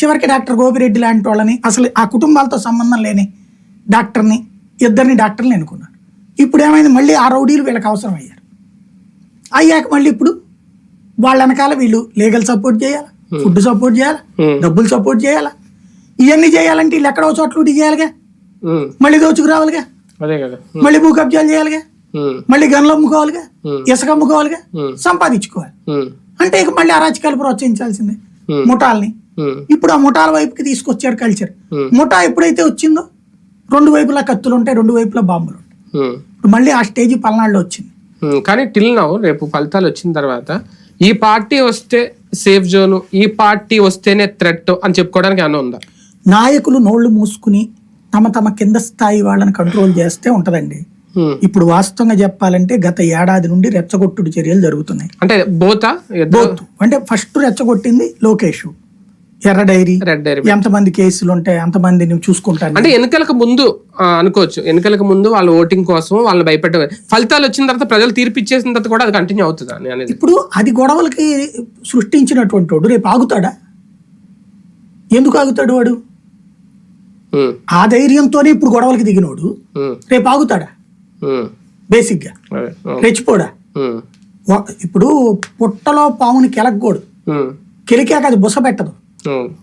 చివరికి డాక్టర్ గోపిరెడ్డి లాంటి వాళ్ళని అసలు ఆ కుటుంబాలతో సంబంధం లేని డాక్టర్ని ఇద్దరిని డాక్టర్ని ఎన్నుకున్నాడు ఇప్పుడు ఏమైంది? మళ్ళీ ఆ రౌడీలు వీళ్ళకి అవసరం అయ్యారు అయ్యాక మళ్ళీ ఇప్పుడు వాళ్ళ వెనకాల వీళ్ళు లీగల్ సపోర్ట్ చేయాలి? ఫుడ్ సపోర్ట్ చేయాలి. డబ్బులు సపోర్ట్ చేయాలి? ఇవన్నీ చేయాలంటే వీళ్ళు ఎక్కడో చోట్ల చేయాలిగా? మళ్ళీ కదా. ఉమ్, మళ్ళీ భూ కబ్జాలు చేయాలిగా? మళ్ళీ గన్లు అమ్ముకోవాలిగా. ఇసుక అమ్ముకోవాలిగా. సంపాదించుకోవాలి. అంటే ఇక మళ్ళీ అరాచకాలు ప్రోత్సహించాల్సిందే. ముఠాల్ని. ఇప్పుడు ఆ ముఠాల వైపుకి తీసుకొచ్చారు కల్చర్ Hmm. ముఠా ఎప్పుడైతే వచ్చిందో రెండు వైపులా కత్తులు ఉంటాయి రెండు వైపులా బాంబులు ఉంటాయి. ఉమ్. ఇప్పుడు మళ్ళీ ఆ స్టేజ్ పల్నాడులో వచ్చింది. కానీ టిల్ నౌ రేపు ఫలితాలు వచ్చిన తర్వాత ఈ పార్టీ వస్తే సేఫ్ జోన్ ఈ పార్టీ వస్తేనే థ్రెట్ అని చెప్పుకోవడానికి అన్న ఉందా? నాయకులు నోళ్ళు మూసుకుని తమ తమ కింద స్థాయి వాళ్ళని కంట్రోల్ చేస్తే ఉంటదండి. ఇప్పుడు వాస్తవంగా చెప్పాలంటే గత ఏడాది నుండి రెచ్చగొట్టుడు చర్యలు జరుగుతున్నాయి. అంటే బోతా? బోత్. అంటే ఫస్ట్ రెచ్చగొట్టింది లోకేష్. ఎర్ర డైరీ రెడ్ డైరీ ఎంతమంది కేసులు ఉంటాయి అంతమందిని చూసుకుంటాను. అంటే ఎన్నికలకు ముందు అనుకోవచ్చు. ఎన్నికలకు ముందు వాళ్ళ ఓటింగ్ కోసం వాళ్ళు భయపెట్టే ఫలితాలు వచ్చిన తర్వాత ప్రజలు తీర్పు ఇచ్చేసిన తర్వాత కూడా అది కంటిన్యూ అవుతుందా అని అనేది. ఇప్పుడు అది గొడవలకి సృష్టించినటువంటి వాడు రేపు ఆగుతాడా? ఎందుకు ఆగుతాడు వాడు? ఆ ధైర్యంతోనే ఇప్పుడు గొడవలకి దిగినోడు రేపు ఆగుతాడా? బేసిక్గా. రెచ్చిపోడా? ఇప్పుడు పుట్టలో పాముని కెలకూడదు ఉమ్, కెలికాక అది బుస పెట్టదు.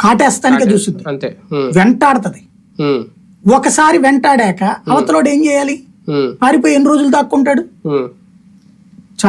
కాటేస్తానికే చూస్తుంది అంతే. వెంటాడుతుంది. ఒకసారి వెంటాడాక అవతలోడు ఏం చేయాలి? పారిపోయి ఎన్ని రోజులు దాక్కుంటాడు?